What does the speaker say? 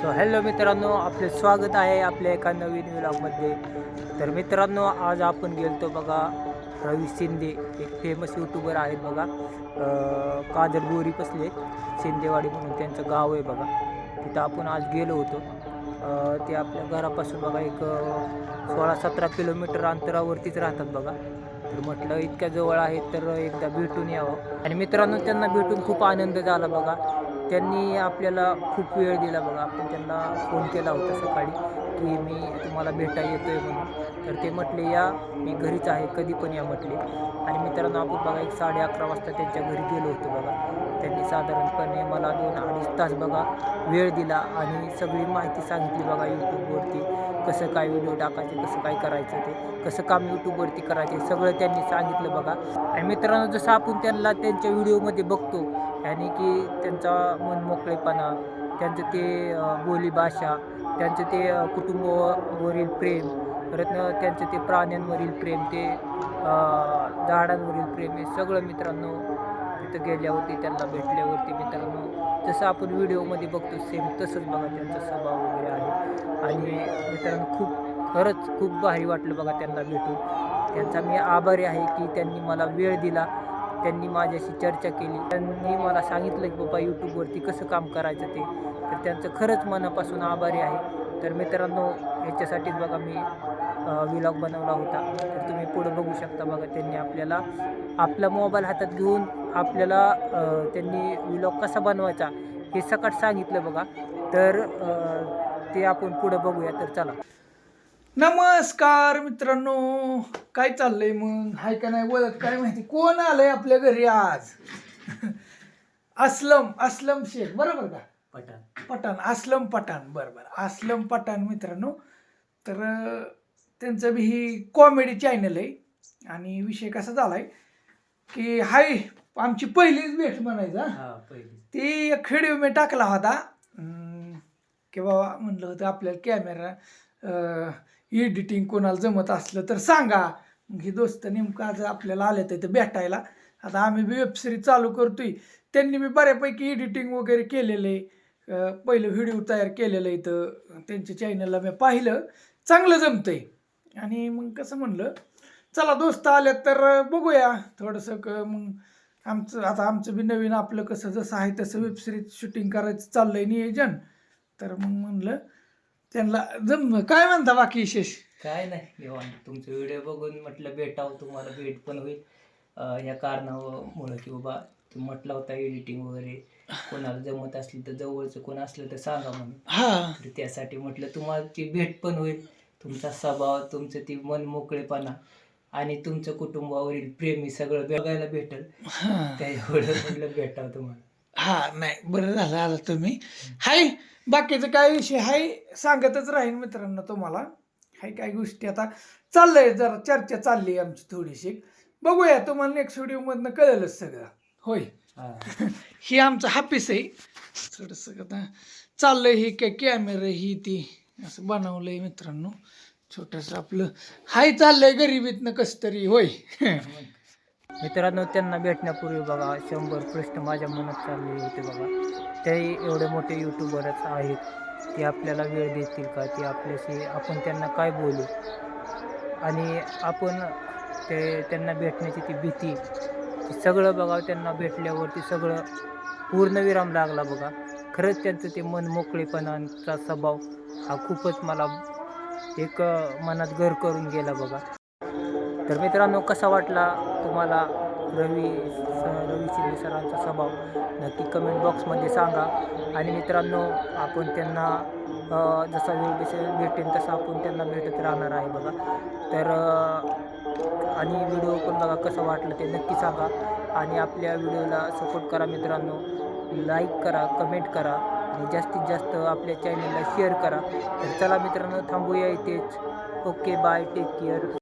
So hello मित्रांनो आपले स्वागत आहे आपल्या एका नवीन व्लॉगमध्ये तर मित्रांनो आज आपण गेलतो बघा रवी शिंदे एक फेमस यूट्यूबर आहेत बघा. काजल बोरी पसले शिंदेवाडी म्हणून त्यांचं गाव आहे बघा. तिथं आपण आज गेलो होतो. ते आपल्या घरापासून बघा एक सोळा सतरा किलोमीटर अंतरावरतीच राहतात बघा. तर म्हटलं इतक्या जवळ आहेत तर एकदा भेटून यावं. आणि मित्रांनो त्यांना भेटून खूप आनंद झाला बघा. त्यांनी आपल्याला खूप वेळ दिला बघा. आपण त्यांना फोन केला होता सकाळी की मी तुम्हाला भेटा येतोय म्हणून. तर ते म्हटले या मी घरीच आहे. कधी पण या म्हटले. आणि मित्रांनो आपण बघा एक साडे अकरा वाजता त्यांच्या घरी गेलो होतो बघा. त्यांनी साधारणपणे मला दोन अडीच तास बघा वेळ दिला आणि सगळी माहिती सांगितली बघा यूट्यूबवरती कसं काय व्हिडिओ टाकायचे कसं काय करायचं ते कसं काम यूट्यूबवरती करायचे सगळं त्यांनी सांगितलं बघा. आणि मित्रांनो जसं आपण त्यांना त्यांच्या व्हिडिओमध्ये बघतो आणि की त्यांचा मन मोकळेपणा त्यांचं ते बोलीभाषा त्यांचं ते कुटुंबावरील प्रेम परत त्यांचं ते प्राण्यांवरील प्रेम ते झाडांवरील प्रेम हे सगळं मित्रांनो तिथं गेल्यावरती त्यांना भेटल्यावरती मित्रांनो जसं आपण व्हिडिओमध्ये बघतो सेम तसंच बघा त्यांचा स्वभाव वगैरे आहे. आणि मित्रांनो खूप खरंच खूप भारी वाटलं बघा त्यांना भेटून. त्यांचा मी आभारी आहे की त्यांनी मला वेळ दिला त्यांनी माझ्याशी चर्चा केली. त्यांनी मला सांगितलं की बाबा यूट्यूबवरती कसं काम करायचं ते. तर त्यांचं खरंच मनापासून आभारी आहे. तर मित्रांनो याच्यासाठीच बघा मी व्लॉग बनवला होता. तर तुम्ही पुढं बघू शकता बघा त्यांनी आपल्याला आपला मोबाईल हातात घेऊन आपल्याला त्यांनी व्लॉग कसा बनवायचा हे सकट सांगितलं बघा. तर ते आपण पुढं बघूया तर चला. नमस्कार मित्रांनो. काय चाललंय मग? हाय का नाही बोलत? काय माहिती? कोण आलंय आपल्या घरी आज? असलम असलम शेख. बरोबर का? पठाण. पठाण. असलम पठाण. बरं बरं. असलम पठाण मित्रांनो. तर त्यांचं बी ही कॉमेडी चॅनल आहे. आणि विषय कसा झालाय? की हाय आमची पहिलीच भेट म्हणायचा हा. पहिली ती एक व्हिडिओ मी टाकला होता. अं, की बाबा म्हणलं होतं आपल्याला कॅमेरा एडिटिंग कोणाला जमत असलं तर सांगा. मग दोस्त नेमकं आज आपल्याला आले तर इथं भेटायला. आता आम्ही बी वेबसिरीज चालू चालू करतोय. त्यांनी मी बऱ्यापैकी एडिटिंग वगैरे केलेलं. आहे पहिलं व्हिडिओ तयार केलेलं आहे इथं. त्यांच्या चॅनलला मी पाहिलं. चांगलं जमतंय. आणि मग कसं म्हणलं चला दोस्त आले तर बघूया. थोडंसं क मग आमचं आता आमचं बी नवीन आपलं कसं जसं आहे तसं वेबसिरीज शूटिंग करायचं चाललं आहे नियोजन. तर मग म्हणलं त्यांना जम काय म्हणता बाकी विशेष? काय नाही निवांत. तुमचे व्हिडिओ बघून म्हटलं भेटावं तुम्हाला भेट पण होईल. अं, या कारणामुळं की बाबा तू म्हटलं होता एडिटिंग वगैरे. कोणाला जमत असली तर जवळचं कोण असलं तर सांगा म्हणून. हा. तर त्यासाठी म्हटलं तुम्हाला ती भेट पण होईल. तुमचा स्वभाव तुमचं ती मन मोकळेपणा आणि तुमचं कुटुंबावरील प्रेम हे सगळं बघायला भेटेल. हा. त्या एवढं म्हटलं भेटावं तुम्हाला. हा नाही बरं झालं आला तुम्ही. हाय बाकीचं काय विषय? हाय सांगतच राहीन मित्रांनो तुम्हाला. हाय काय गोष्टी आता चाललंय जरा चर्चा चालली आहे आमची थोडीशी. बघूया तुम्हाला नेक्स्ट व्हिडिओमधनं कळेलच सगळं. होय. हा. ही आमचं हापीस आहे. थोडंसं आता चाललंय ही काय कॅमेरा ही ती असं बनवलंय मित्रांनो. छोटंसं आपलं. हाय चाललंय गरिबीतनं कसं तरी होय. मित्रांनो त्यांना भेटण्यापूर्वी बघा शंभर प्रश्न माझ्या मनात चालले होते बघा. ते एवढे मोठे यूट्यूबरच आहेत. ते आपल्याला वेळ देतील का? ते आपल्याशी आपण त्यांना काय बोलू? आणि आपण ते त्यांना भेटण्याची ती भीती सगळं बघा त्यांना भेटल्यावरती सगळं पूर्णविराम लागला बघा. खरंच त्यांचं ते मन मोकळेपणाचा स्वभाव हा खूपच मला एक मनात घर करून गेला बघा. तर मित्रांनो कसा वाटला तुम्हाला रवी रवी शिंदे सरांचा स्वभाव? नक्की कमेंट बॉक्समध्ये सांगा. आणि मित्रांनो आपण त्यांना जसा वेळ भेटेल भेटेल तसं आपण त्यांना भेटत राहणार आहे बघा. तर आणि व्हिडिओ पण बघा कसं वाटलं ते नक्की सांगा. आणि आपल्या व्हिडिओला सपोर्ट करा मित्रांनो. लाईक करा कमेंट करा. आणि जास्तीत जास्त आपल्या चॅनलला शेअर करा. तर चला मित्रांनो थांबूया इथेच. Okay bye take care